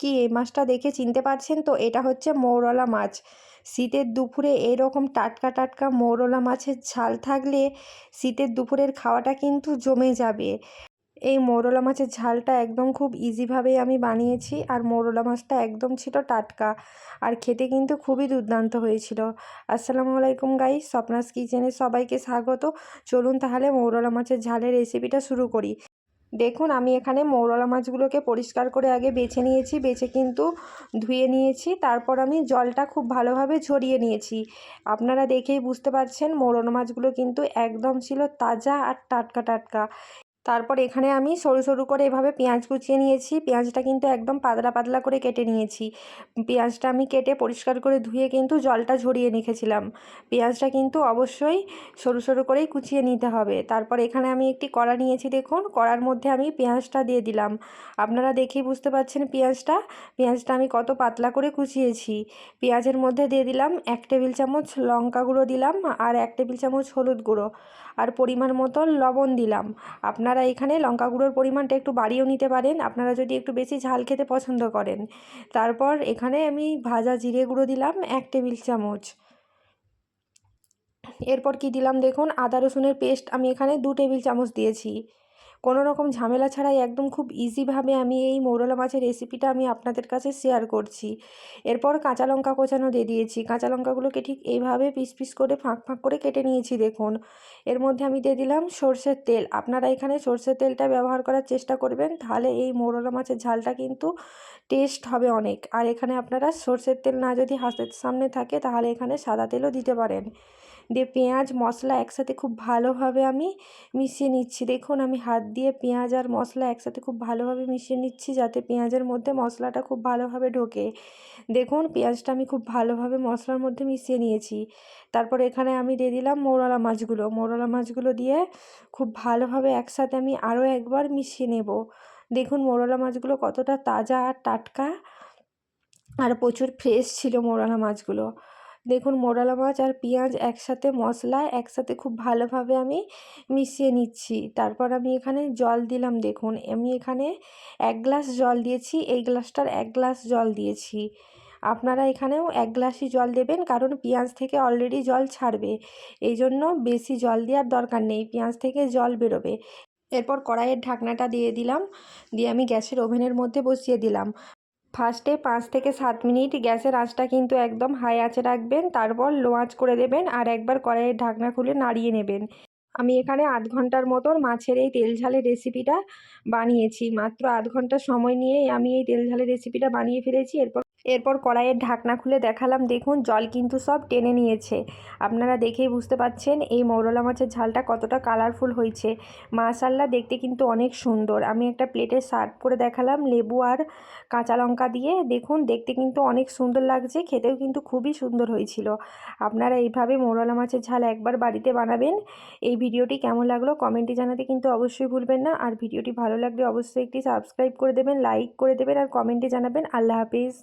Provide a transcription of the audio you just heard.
কি এই মাছটা দেখে চিনতে পারছেন তো? এটা হচ্ছে মৌরলা মাছ। শীতের দুপুরে এরকম টাটকা টাটকা মৌরলা মাছের ঝাল থাকলে শীতের দুপুরের খাওয়াটা কিন্তু জমে যাবে। এই মৌরলা মাছের ঝালটা একদম খুব ইজিভাবেই আমি বানিয়েছি আর মৌরলা মাছটা একদম ছিল টাটকা আর খেতে কিন্তু খুবই দুর্দান্ত হয়েছিল। আসসালামু আলাইকুম গাইস স্বপ্নাস কিচেনে সবাইকে স্বাগত। চলুন তাহলে মৌরলা মাছের ঝালের রেসিপিটা শুরু করি। দেখুন, আমি এখানে মৌরলা মাছগুলোকে পরিষ্কার করে আগে বেছে নিয়েছি, বেছে কিন্তু ধুয়ে নিয়েছি। তারপর আমি জলটা খুব ভালোভাবে ঝরিয়ে নিয়েছি। আপনারা দেখেই বুঝতে পারছেন, মৌরলা মাছগুলো কিন্তু একদম ছিল তাজা আর টাটকা টাটকা। তারপর এখানে আমি সরু সরু করে এভাবে পেঁয়াজ কুচিয়ে নিয়েছি। পেঁয়াজটা কিন্তু একদম পাতলা পাতলা করে কেটে নিয়েছি। পেঁয়াজটা আমি কেটে পরিষ্কার করে ধুয়ে কিন্তু জলটা ঝরিয়ে রেখেছিলাম। পেঁয়াজটা কিন্তু অবশ্যই সরু সরু করেই কুচিয়ে নিতে হবে। তারপর এখানে আমি একটি কড়া নিয়েছি দেখুন। কড়ার মধ্যে আমি পেঁয়াজটা দিয়ে দিলাম। আপনারা দেখেই বুঝতে পারছেন পেঁয়াজটা। পেঁয়াজটা আমি কত পাতলা করে কুচিয়েছি। পেঁয়াজের মধ্যে দিয়ে দিলাম এক টেবিল চামচ লঙ্কা গুঁড়ো দিলাম আর এক টেবিল চামচ হলুদ গুঁড়ো। আর পরিমাণ মতো লবণ দিলাম। আপনারা এখানে লঙ্কা গুঁড়োর পরিমাণটা একটু বাড়িয়েও নিতে পারেন। আপনারা যদি একটু বেশি ঝাল খেতে পছন্দ করেন। তারপর এখানে আমি ভাজা জিরে গুঁড়ো দিলাম এক টেবিল চামচ। এরপর কি দিলাম দেখুন, আদা রসুনের পেস্ট আমি এখানে দু টেবিল চামচ দিয়েছি। কোনো রকম ঝামেলা ছাড়াই একদম খুব ইজিভাবে আমি এই মৌরলা মাছের রেসিপিটা আমি আপনাদের কাছে শেয়ার করছি। এরপর কাঁচা লঙ্কা কোচানো দিয়ে দিয়েছি। কাঁচা লঙ্কাগুলোকে ঠিক এইভাবে পিস পিস করে ফাঁক ফাঁক করে কেটে নিয়েছি, দেখুন। এর মধ্যে আমি দিয়ে দিলাম সর্ষের তেল। আপনারা এখানে সর্ষের তেলটা ব্যবহার করার চেষ্টা করবেন, তাহলে এই মৌরলা মাছের ঝালটা কিন্তু টেস্ট হবে অনেক। আর এখানে আপনারা সর্ষের তেল না যদি হাতের সামনে থাকে, তাহলে এখানে সাদা তেলও দিতে পারেন। দিয়ে পেঁয়াজ, মশলা একসাথে খুব ভালোভাবে আমি মিশিয়ে নিচ্ছি। দেখুন, আমি হাত দিয়ে পেঁয়াজ আর মশলা একসাথে খুব ভালোভাবে মিশিয়ে নিচ্ছি যাতে পেঁয়াজের মধ্যে মশলাটা খুব ভালোভাবে ঢোকে। দেখুন, পেঁয়াজটা আমি খুব ভালোভাবে মশলার মধ্যে মিশিয়ে নিয়েছি। তারপর এখানে আমি দিয়ে দিলাম মৌরলা মাছগুলো। মৌরলা মাছগুলো দিয়ে খুব ভালোভাবে একসাথে আমি আরও একবার মিশিয়ে নেব। দেখুন, মৌরলা মাছগুলো কতটা তাজা আর টাটকা আর প্রচুর ফ্রেশ ছিল মৌরলা মাছগুলো। দেখুন, মোরালা মাছ আর পেঁয়াজ একসাথে মশলা, একসাথে খুব ভালোভাবে আমি মিশিয়ে নিচ্ছি। তারপর আমি এখানে জল দিলাম, দেখুন, আমি এখানে এক গ্লাস জল দিয়েছি, এই গ্লাসটার এক গ্লাস জল দিয়েছি। আপনারা এখানেও এক গ্লাসই জল দেবেন, কারণ পেঁয়াজ থেকে অলরেডি জল ছাড়বে। এই জন্য বেশি জল দেওয়ার দরকার নেই, পেঁয়াজ থেকে জল বেরোবে। এরপর কড়াইয়ের ঢাকনাটা দিয়ে দিলাম, দিয়ে আমি গ্যাসের ওভেনের মধ্যে বসিয়ে দিলাম। ফার্স্টে পাঁচ থেকে সাত মিনিট গ্যাসের আঁচটা কিন্তু একদম হাই আঁচে রাখবেন, তারপর লো আঁচ করে দেবেন আর একবার কড়াইয়ের ঢাকনা খুলে নাড়িয়ে নেবেন। আমি এখানে আধ ঘণ্টার মতন মাছের এই তেল ঝালের রেসিপিটা বানিয়েছি, মাত্র আধ ঘণ্টা সময় নিয়েই আমি এই তেল ঝালের রেসিপিটা বানিয়ে ফেলেছি, এরপর এরপর কড়াইয়ের ঢাকনা খুলে দেখালাম, দেখুন জল কিন্তু সব টেনে নিয়েছে। আপনারা দেখেই বুঝতে পাচ্ছেন এই মৌরলা মাছের ঝালটা কতটা কালারফুল হয়েছে। মাশাল্লা দেখতে কিন্তু অনেক সুন্দর। আমি একটা প্লেটে সার্ভ করে দেখালাম লেবু আর কাঁচা লঙ্কা দিয়ে। দেখুন, দেখতে কিন্তু অনেক সুন্দর লাগছে, খেতেও কিন্তু খুবই সুন্দর হয়েছিল। আপনারা এইভাবে মৌরলা মাছের ঝাল একবার বাড়িতে বানাবেন। এই ভিডিওটি কেমন লাগল কমেন্টে জানাতে কিন্তু অবশ্যই ভুলবেন না। আর ভিডিওটি ভালো লাগলে অবশ্যই একটি সাবস্ক্রাইব করে দেবেন লাইক করে দেবেন আর কমেন্টে জানাবেন। আল্লাহ হাফিজ।